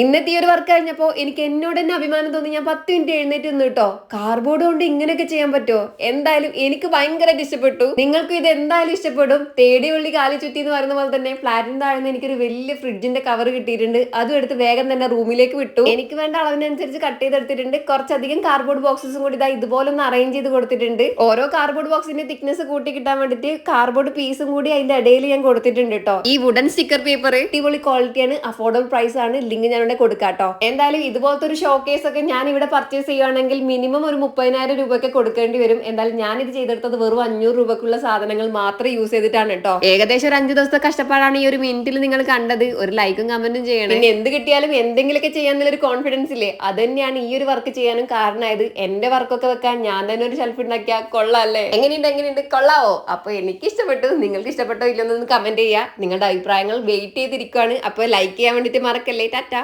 ഇന്നത്തെ ഈ ഒരു വർക്ക് കഴിഞ്ഞപ്പോൾ എനിക്ക് എന്നോട് തന്നെ അഭിമാനം തോന്നി. ഞാൻ പത്ത് മിനിറ്റ് എഴുന്നേറ്റ് നിന്ന് കേട്ടോ കാർബോർഡ് കൊണ്ട് ഇങ്ങനെയൊക്കെ ചെയ്യാൻ പറ്റുമോ എന്തായാലും എനിക്ക് ഭയങ്കരമായിട്ട് ഇഷ്ടപ്പെട്ടു. നിങ്ങൾക്ക് ഇത് എന്തായാലും ഇഷ്ടപ്പെടും. തേടി ഉള്ളി കാലി ചുറ്റി എന്ന് പറയുന്ന പോലെ തന്നെ ഫ്ലാറ്റിന് താഴ്ന്ന് എനിക്കൊരു വലിയ ഫ്രിഡ്ജിന്റെ കവർ കിട്ടിയിട്ടുണ്ട്. അതും എടുത്ത് വേഗം തന്നെ റൂമിലേക്ക് വിട്ടു. എനിക്ക് വേണ്ട അളവിനനുസരിച്ച് കട്ട് ചെയ്തെടുത്തിട്ടുണ്ട്. കുറച്ചധികം കാർബോർഡ് ബോക്സസും കൂടി ഇതാ ഇതുപോലെ ഒന്ന് അറേഞ്ച് ചെയ്ത് കൊടുത്തിട്ടുണ്ട്. ഓരോ കാർബോർഡ് ബോക്സിന്റെ തിക്നെസ് കൂട്ടി കിട്ടാൻ വേണ്ടിട്ട് കാർബോർഡ് പീസും കൂടി അതിന്റെ ഇടയിൽ ഞാൻ കൊടുത്തിട്ടുണ്ട് കേട്ടോ ഈ വുഡൻ സ്റ്റിക്കർ പേപ്പർ അടിപൊളി ക്വാളിറ്റിയാണ് അഫോർഡബിൾ പ്രൈസ് ആണ്. ലിങ്ക് ഞാൻ ഇവിടെ കൊടുക്കാം കേട്ടോ എന്തായാലും ഇതുപോലത്തെ ഒരു ഷോ കേസ് ഒക്കെ ഞാൻ ഇവിടെ പർച്ചേസ് ചെയ്യുകയാണെങ്കിൽ മിനിമം ഒരു മുപ്പതിനായിരം രൂപയൊക്കെ കൊടുക്കേണ്ടി വരും. എന്തായാലും ഞാൻ ഇത് ചെയ്തെടുത്തത് വെറും അഞ്ഞൂറ് രൂപക്കുള്ള സാധനങ്ങൾ മാത്രം യൂസ് ചെയ്തിട്ടാണ് കേട്ടോ. ഏകദേശം ഒരു അഞ്ചു ദിവസത്തെ കഷ്ടപ്പാടാണ് ഈ ഒരു മിനിറ്റിൽ നിങ്ങൾ കണ്ടത്. ഒരു ലൈക്കും കമന്റും ചെയ്യണം. പിന്നെ എന്ത് കിട്ടിയാലും എന്തെങ്കിലുമൊക്കെ ചെയ്യാന്നുള്ളൊരു കോൺഫിഡൻസ് ഇല്ലേ? അത് തന്നെയാണ് ഈ ഒരു വർക്ക് ചെയ്യാനും കാരണമായത്. എന്റെ വർക്കൊക്കെ വെക്കാൻ ഞാൻ തന്നെ ഒരു ഷെൽഫ് ഉണ്ടാക്കിയാൽ കൊള്ളാല്ലേ? എങ്ങനെയുണ്ട് എങ്ങനെയുണ്ട്? കൊള്ളാവോ? അപ്പൊ എനിക്ക് ഇഷ്ടപ്പെട്ടു. നിങ്ങൾക്ക് ഇഷ്ടപ്പെട്ടോ ഇല്ലെന്നൊന്ന് കമന്റ് ചെയ്യുക. നിങ്ങളുടെ അഭിപ്രായങ്ങൾ വെയിറ്റ് ചെയ്തിരിക്കുവാണ്. അപ്പൊ ലൈക്ക് ചെയ്യാൻ വേണ്ടിട്ട് മറക്കല്ലേ. ടാറ്റ.